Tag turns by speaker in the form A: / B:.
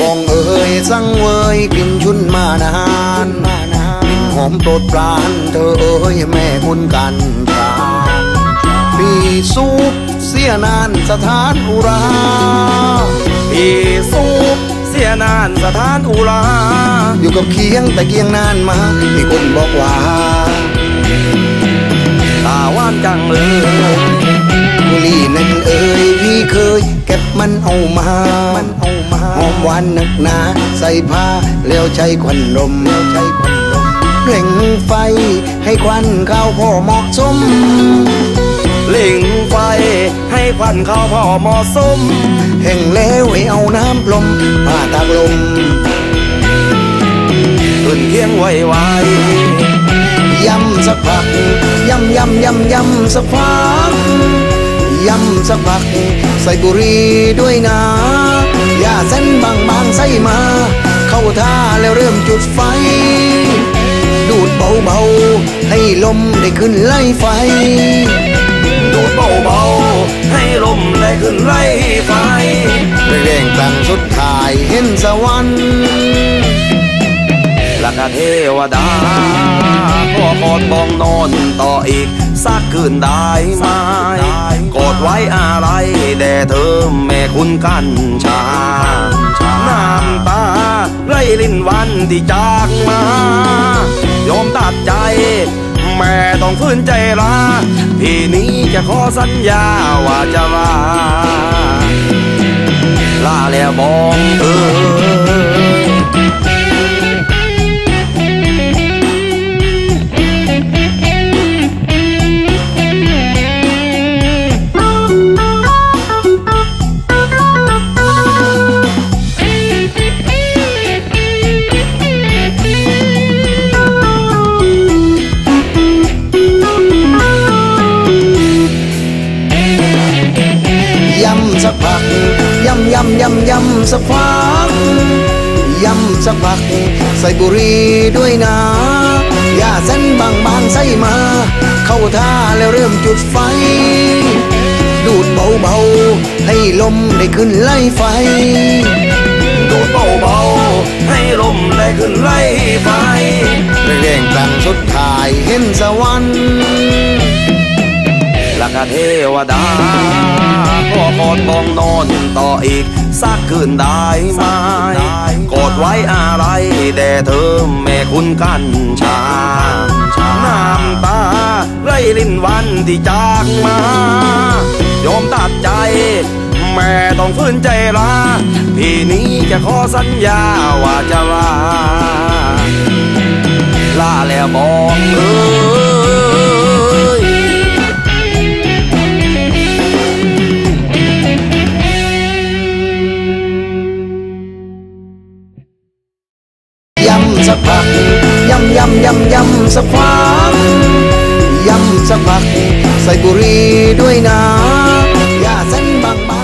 A: บองเอ่ยสังเวยกินชุนมานานกลิ่นหอมตดปรานเธอเอ่ยแม่คุณกันชาปีสูบเสียนานสถานอุรา
B: ปีสูบเสียนานสถานอุรา
A: อยู่กับเคียงแต่เคียงนานมามีคนบอกว่า
B: ตาว่านจังเลย
A: กุลีนั่นเอ่ยพี่เคยเก็บมันเอามา หอมหวานหนักหนา ใส่ผ้าแล้วใช้ควันลมแล้วใช้ควันลมเร่งไฟให้ควันเข้าวพอเหมาะสม
B: เล่งไฟให้ควันเข้าพอเหมาะสม
A: แห่งแล้วให้เอาน้ำลมผ้าตากลม
B: ขึ้นเคียงไวไว
A: ยำสักพักยำยำยำยำสักพักยำสักพัก ใส่บุรีด้วยนะ ย่าเส้นบางบางๆใส่มา เข้าท่าแล้วเริ่มจุดไฟ ดูดเบาๆ ให้ลมได้ขึ้นไล่ไฟ
B: ดูดเบาๆ ให้ลมได้ขึ้นไล่ไฟ
A: เร่งตั้งสุดท้ายเห็นสวรรค์
B: และก็เทวดาขอกอดบองนอนต่ออีก สักคืนได้ไหมกอดไว้อะไรแด่เธอแม่คุณกันชา น้ำตาไหลลินวันที่จากมา ยอมตัดใจ แม่ต้องฝืนใจลาพี่นี้จะขอสัญญาว่าจะลาลาแล้วบองำ
A: ยำสักพักยำสักพัก ใส่บุรีด้วยนะอย่าเส้นบางบางๆใส่มา เข้าท่าแล้วเริ่มจุดไฟ ดูดเบาๆ ให้ลมได้ขึ้นไล่ไฟ
B: ดูดเบาๆ ให้ลมได้ขึ้นไล่ไฟ
A: เร่งๆตั้งสุดท้ายเห็นสวรรค์
B: ละก็เทวดาขอกอดบองนอนต่ออีก สักคืนได้ไหมกอดไว้อะไรแด่เธอแม่คุณกันชา น้ำตาไหลลินวันที่จากมา ยอมตัดใจ แม่ต้องฝืนใจลาพี่นี้จะขอสัญญาว่าจะลา ลาแล้วบอกเอ้
A: สักพักใส่บุรีด้วยนะ อย่าเส้นบาง